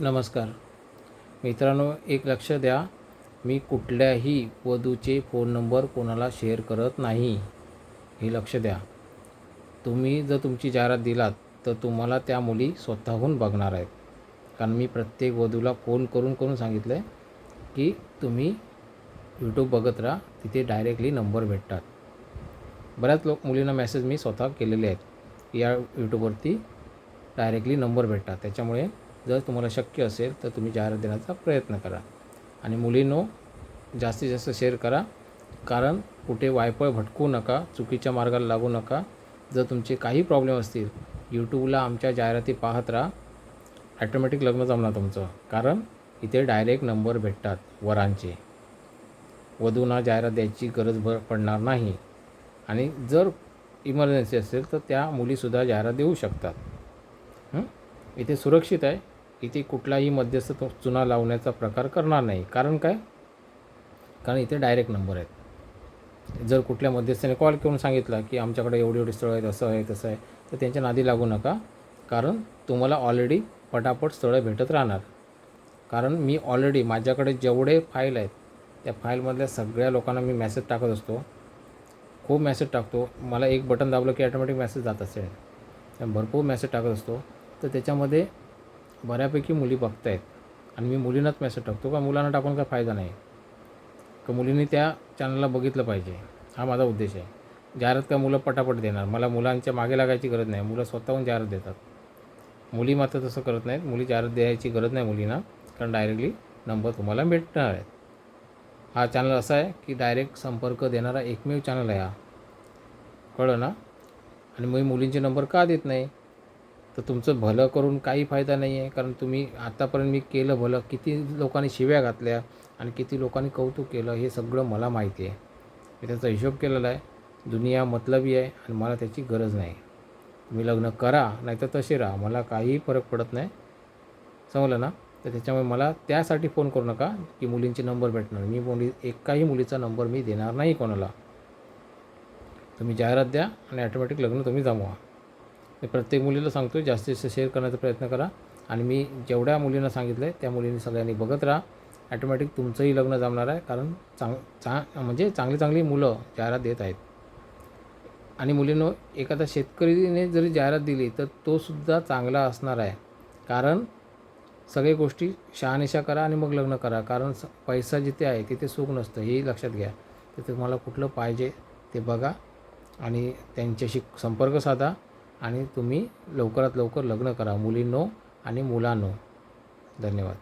नमस्कार. मित्रांनो एक लक्ष द्या. मी कुठल्याही वधूचे फोन नंबर कोणाला शेअर करत नाही हे लक्ष द्या. तुम्ही जर तुमची जाहिरात दिलात तर तुम्हाला त्या मुली स्वतःहून बघणार आहेत. कारण मी प्रत्येक वधूला फोन करून करून सांगितलं आहे की तुम्ही यूट्यूब बघत राहा तिथे डायरेक्टली नंबर भेटतात. बऱ्याच लोक मुलींना मेसेज मी स्वतः केलेले आहेत. या यूट्यूबवरती डायरेक्टली नंबर भेटतात. त्याच्यामुळे जर तुम्हाला शक्य असेल तर तुम्ही जाहिरात देण्याचा प्रयत्न करा. आणि मुलींनो जास्तीत जास्त शेअर करा. कारण कुठे वायपळ भटकू नका चुकीच्या मार्गाला लागू नका. जर तुमचे काही प्रॉब्लेम असतील यूट्यूबला आमच्या जाहिराती पाहत राहा. ॲटोमॅटिक लग्न जमणार तुमचं. कारण इथे डायरेक्ट नंबर भेटतात वरांचे. वधूंना जाहिरात द्यायची गरज भर पडणार नाही. आणि जर इमर्जन्सी असेल तर त्या मुलीसुद्धा जाहिरात देऊ शकतात. इथे सुरक्षित आहे. इथे कुठलाही मध्यस्थ तो चुना लावण्याचा प्रकार करणार नाही. कारण काय? कारण इथे डायरेक्ट नंबर आहेत. जर कुठल्या मध्यस्थाने कॉल करून सांगितला की आमच्याकडे एवढी एवढी स्थळं आहेत असं आहे तसं आहे तर त्यांच्या नादी लागू नका. कारण तुम्हाला ऑलरेडी पटापट स्थळं भेटत राहणार. कारण मी ऑलरेडी माझ्याकडे जेवढे फाईल आहेत त्या फाईलमधल्या सगळ्या लोकांना मी मेसेज टाकत असतो. खूप मेसेज टाकतो. मला एक बटन दाबलं की ॲटोमॅटिक मेसेज जात असेल. भरपूर मेसेज टाकत असतो. तर त्याच्यामध्ये बऱ्यापैकी मुली बघत आहेत आणि मी मुलींनाच मेसेज टाकतो का मुलांना टाकून काय फायदा नाही? का मुलींनी त्या चॅनलला बघितलं पाहिजे? हा माझा उद्देश आहे. जाहिरात का मुलं पटापट देणार. मला मुलांच्या मागे लागायची गरज नाही. मुलं स्वतःहून जाहिरात देतात. मुली मात्र तसं करत नाहीत. मुली जाहिरात द्यायची गरज नाही मुलींना कारण डायरेक्टली नंबर तुम्हाला भेटणार आहेत. हा चॅनल असा आहे की डायरेक्ट संपर्क देणारा एकमेव चॅनल आहे हा. कळलं ना? आणि मी मुलींचे नंबर का देत नाही? तर तुमचं भलं करून काही फायदा नाही आहे. कारण तुम्ही आतापर्यंत मी केलं भलं किती लोकांनी शिव्या घातल्या आणि किती लोकांनी कौतुक केलं हे सगळं मला माहिती आहे. मी त्याचा हिशोब केलेला आहे. दुनिया मतलबी आहे आणि मला त्याची गरज नाही. तुम्ही लग्न करा नाही तर तसे राहा. मला काहीही फरक पडत नाही. समजलं ना? तर त्याच्यामुळे मला त्यासाठी फोन करू नका की मुलींचे नंबर भेटणार. मी मुली एकाही मुलीचा नंबर मी देणार नाही कोणाला. तुम्ही जाहिरात द्या आणि ॲटोमॅटिक लग्न तुम्ही जमवा. मी प्रत्येक मुलीला सांगतो जास्तीत जास्त शेअर करण्याचा प्रयत्न करा. आणि मी जेवढ्या मुलींना सांगितलं आहे त्या मुलींनी सगळ्यांनी बघत राहा. ॲटोमॅटिक तुमचंही लग्न जमणार आहे कारण चांग चा म्हणजे चांगली चांगली मुलं जाहिरात देत आहेत. आणि मुलींनो एखादा शेतकरीने जरी जाहिरात दिली तर तोसुद्धा चांगला असणार आहे. कारण सगळे गोष्टी शहानिशा करा आणि मग लग्न करा. कारण स पैसा जिथे आहे तिथे सुख नसतं हेही लक्षात घ्या. तर तुम्हाला कुठलं पाहिजे ते बघा आणि त्यांच्याशी संपर्क साधा. आणि तुम्ही लवकरात लवकर लग्न करा. मुलींनो आणि मुलांनो. धन्यवाद.